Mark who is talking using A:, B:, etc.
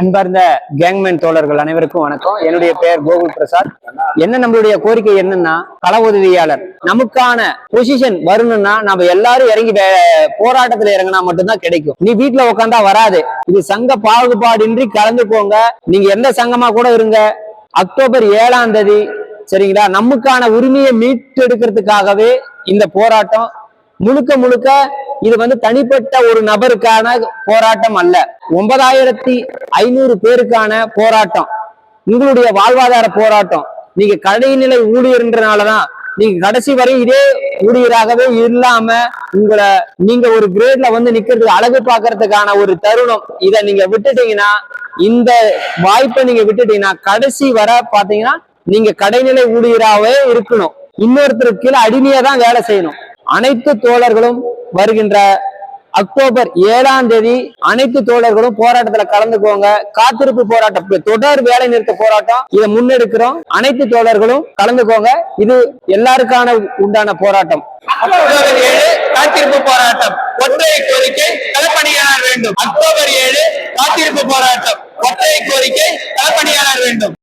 A: அன்பார்ந்த கேங்மேன் தோழர்கள் அனைவருக்கும் வணக்கம். என்னுடைய பெயர் கோகுல் பிரசாத். என்ன நம்மளுடைய கோரிக்கை என்னன்னா கள உதவியாளர் நமக்கான பொசிஷன் வரணும்னா நம்ம எல்லாரும் இறங்கி போராட்டத்துல இறங்கினா மட்டும்தான் கிடைக்கும். நீ வீட்டுல உட்காந்தா வராது. இது சங்க பாகுபாடின்றி கலந்துக்கோங்க நீங்க எந்த சங்கமா கூட இருங்க. அக்டோபர் ஏழாம் தேதி சரிங்களா? நமக்கான உரிமையை மீட்டெடுக்கிறதுக்காகவே இந்த போராட்டம் முழுக்க முழுக்க இது வந்து தனிப்பட்ட ஒரு நபருக்கான போராட்டம் அல்ல. ஒன்பதாயிரத்தி ஐநூறு பேருக்கான போராட்டம். உங்களுடைய வாழ்வாதார போராட்டம். நீங்க கடைநிலை ஊழியர்ன்றனாலதான். நீங்க கடைசி வரை இதே ஊழியராகவே இல்லாம உங்களை நீங்க ஒரு கிரேட்ல வந்து நிக்கிறது அழகு பார்க்கறதுக்கான ஒரு தருணம். இதை நீங்க விட்டுட்டீங்கன்னா இந்த வாய்ப்பை நீங்க விட்டுட்டீங்கன்னா கடைசி வர பாத்தீங்கன்னா நீங்க கடைநிலை ஊழியராகவே இருக்கணும். இன்னொருத்தருக்கு கீழே அடிமையா தான் வேலை செய்யணும். அனைத்து தோழர்களும் வருகின்ற அக்டோபர் ஏழாம் தேதி அனைத்து தோழர்களும் போராட்டத்துல கலந்துக்கோங்க. காத்திருப்பு போராட்டம் தொடர் வேலை நிறுத்த போராட்டம். இதை முன்னெடுக்கிறோம். அனைத்து தோழர்களும் கலந்துக்கோங்க. இது எல்லாருக்கான உண்டான போராட்டம்.
B: அக்டோபர் ஏழு காத்திருப்பு போராட்டம். ஒற்றை கோரிக்கை தளப்பணியாளர் வேண்டும். அக்டோபர் ஏழு காத்திருப்பு போராட்டம். ஒற்றை கோரிக்கை தளப்பணியாளர் வேண்டும்.